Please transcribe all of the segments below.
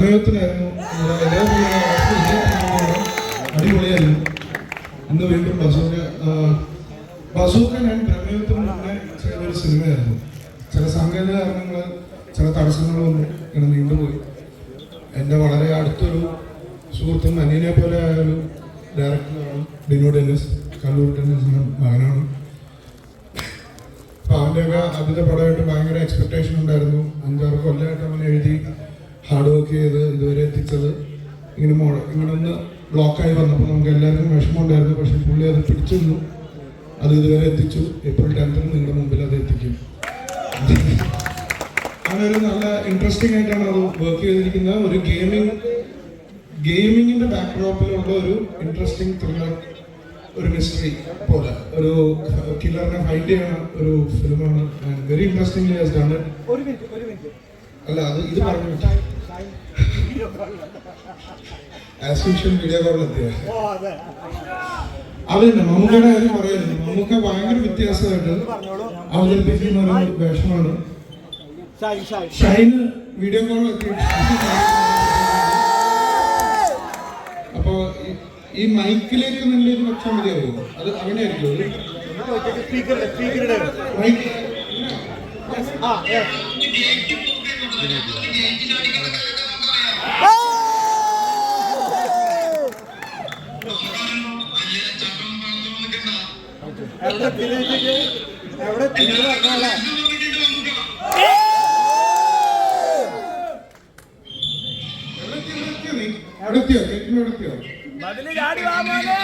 പ്രമേയത്തിനായിരുന്നു അടിപൊളിയായിരുന്നു. ഇന്ന് വീണ്ടും ബസൂക്ക ബസൂക്ക ഞാൻ പ്രമേയത്തിന് മുന്നേ ചെയ്തൊരു സിനിമയായിരുന്നു. ചില സാങ്കേതിക കാരണങ്ങൾ ചില തടസ്സങ്ങൾ വന്നു ഇങ്ങനെ നീണ്ടുപോയി. എന്റെ വളരെ അടുത്തൊരു സുഹൃത്തും അനിയനെ പോലെ ആയ ഒരു ഡയറക്ടറാണ് ഡിനോ ഡെന്നിസ്. കല്ലൂർ ഡെന്നിസിന്റെ മകനാണ്. അപ്പൊ അവന്റെയൊക്കെ അതിന്റെ പടമായിട്ട് ഭയങ്കര എക്സ്പെക്ടേഷൻ വർക്ക് ചെയ്ത് ഇതുവരെ എത്തിച്ചത് ഇങ്ങനെ മോ ഇങ്ങനെ ഒന്ന് ബ്ലോക്കായി വന്നപ്പോൾ നമുക്ക് എല്ലാവർക്കും വിഷമമുണ്ടായിരുന്നു. പക്ഷെ പുള്ളി അത് പിടിച്ചിരുന്നു. അത് ഇതുവരെ എത്തിച്ചു. ഏപ്രിൽ ടെൻത്തിന് നിങ്ങളുടെ മുമ്പിൽ അത് എത്തിക്കും. അങ്ങനെ നല്ല ഇൻട്രസ്റ്റിംഗ് ആയിട്ടാണ് അത് വർക്ക് ചെയ്തിരിക്കുന്നത്. ഒരു ഗെയിമിംഗ് ഗെയിമിങ്ങിന്റെ ബാക്ക്ഡ്രോപ്പിലുള്ള ഒരു ഇൻട്രസ്റ്റിംഗ് ത്രില്ലർ ഒരു മിസ്റ്ററി പോലെ. ഒരു കില്ലറിനെ ഫൈൻഡ് ചെയ്യുന്ന ഒരു ഫിലിമാണ് വെരി ഇൻട്രസ്റ്റിംഗ് അല്ല അത് ഇത് പറഞ്ഞു? ആസ് യൂഷ്വൽ വീഡിയോ കോളിലെത്തിയ ഓ അതെ. അതന്നെ മമ്മൂക്കയുടെ കാര്യം പറയുന്നത് മമ്മൂക്ക ഭയങ്കര വ്യത്യാസമായിട്ട് അവതരിപ്പിക്കുന്ന ഒരു വേഷമാണ്. ഷൈന് വീഡിയോ കോളിലെത്തി അപ്പോ ഈ- മൈക്കിലേക്ക് നല്ലൊരു പക്ഷം മതിയാവും? അത് അങ്ങനെയായിരിക്കും ആയിരിക്കും മൈക്ക് ആ എവിടെ തിരിച്ചിട്ട് എവിടെ തിരിച്ചു പറഞ്ഞാലേ എവിടെ എത്തിയോ? എവിടെ എത്തിയോ കേട്ടിന് എവിടെ എത്തിയോ മതിൽ ചാടി വാ മോനെ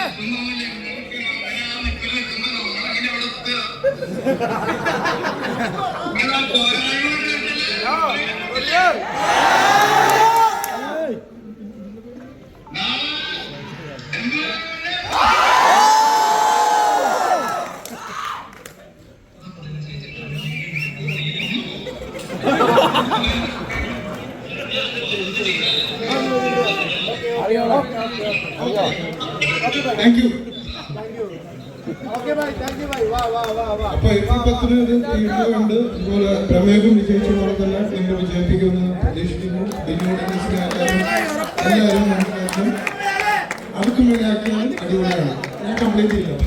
താങ്ക് യു താങ്ക് യു അപ്പൊ ഏപ്രിൽ പത്തിന് ഒരു വീഡിയോ കണ്ട് ഇതുപോലെ പ്രമേഹം വിജയിച്ച പോലെ തന്നെ നിങ്ങൾ വിജയിപ്പിക്കുമെന്ന് പ്രതീക്ഷിക്കുന്നു. ദിനോട് എല്ലാവരും മനസ്സിലാക്കും അടുക്കും വേണ്ടിയാക്കിയാൽ അടിപൊളിയാണ്. ഞാൻ കംപ്ലീറ്റ് ചെയ്യാം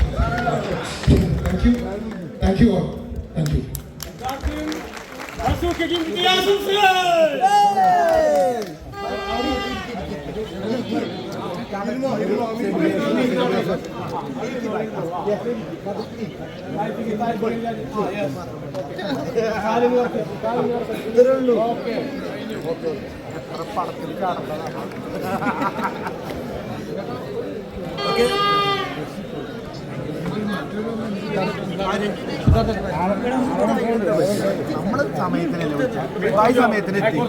thank you thank you thank you നമ്മൾ സമയത്തിനല്ലേ സമയത്തിന് ദുബായ് സമയത്തിന് എത്തി.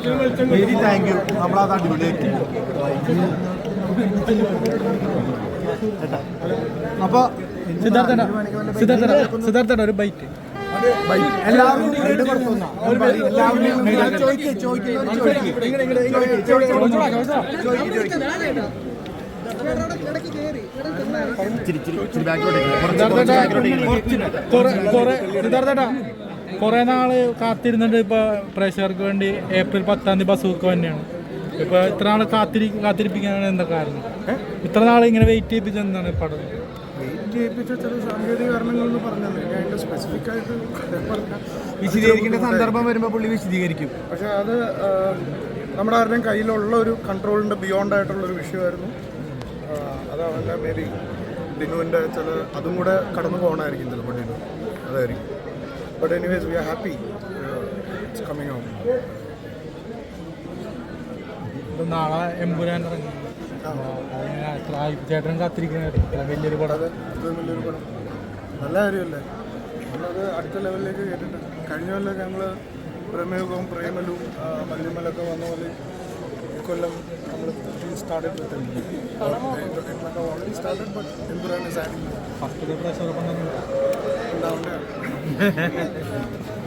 Very thank you. നമ്മളത് അടിപൊളിയാക്കി അപ്പൊ സിദ്ധാർത്ഥ സിദ്ധാർത്ഥ സിദ്ധാർത്ഥ ഒരു ബൈറ്റ് എല്ലാവരും കുറെ നാൾ കാത്തിരുന്നുണ്ട് ഇപ്പൊ പ്രേക്ഷകർക്ക് വേണ്ടി ഏപ്രിൽ പത്താം തീയതി ബസ്സൊക്കെ തന്നെയാണ്. ഇപ്പൊ ഇത്ര നാൾ കാത്തിരി കാത്തിരിപ്പിക്കാനാണ് എന്താ കാരണം? ഇത്ര നാൾ ഇങ്ങനെ വെയിറ്റ് ചെയ്യിപ്പിച്ച എന്താണ് പടം? ഏൽപ്പിച്ച ചില സാങ്കേതിക കാരണങ്ങളെന്ന് പറഞ്ഞത് ഞാൻ അതിന്റെ സ്പെസിഫിക് ആയിട്ട് വിശദീകരിക്കേണ്ട സന്ദർഭം വരുമ്പോൾ പുള്ളി വിശദീകരിക്കും. പക്ഷെ അത് നമ്മുടെ ആരുടെയും കയ്യിലുള്ള ഒരു കൺട്രോളിന്റെ ബിയോണ്ട് ആയിട്ടുള്ള ഒരു വിഷയമായിരുന്നു. ആ, അത് അവന്റെ മേ ബി ഡിനുവിന്റെ ചില അതും കൂടെ കടന്നു പോകണമായിരിക്കും ചിലപ്പോൾ ഡിനു അതായിരിക്കും. But anyways we are happy it's coming out നാളെ എമ്പുരാൻ ഇറങ്ങി. ചേട്ടൻ കാത്തിരിക്കുന്ന വലിയൊരു പടം. വലിയൊരു പടം. നല്ല കാര്യമല്ലേ? നമ്മളത് അടുത്ത ലെവലിലേക്ക് കേട്ടിട്ടുണ്ട്. കഴിഞ്ഞ കൊല്ലം ഞങ്ങൾ പ്രമേഹവും പ്രേമലും ആ, മല്ലിമലൊക്കെ വന്ന പോലെ ഇക്കൊല്ലം നമ്മൾ started already started but Empuraan first ഉണ്ടാവേണ്ടതാണ്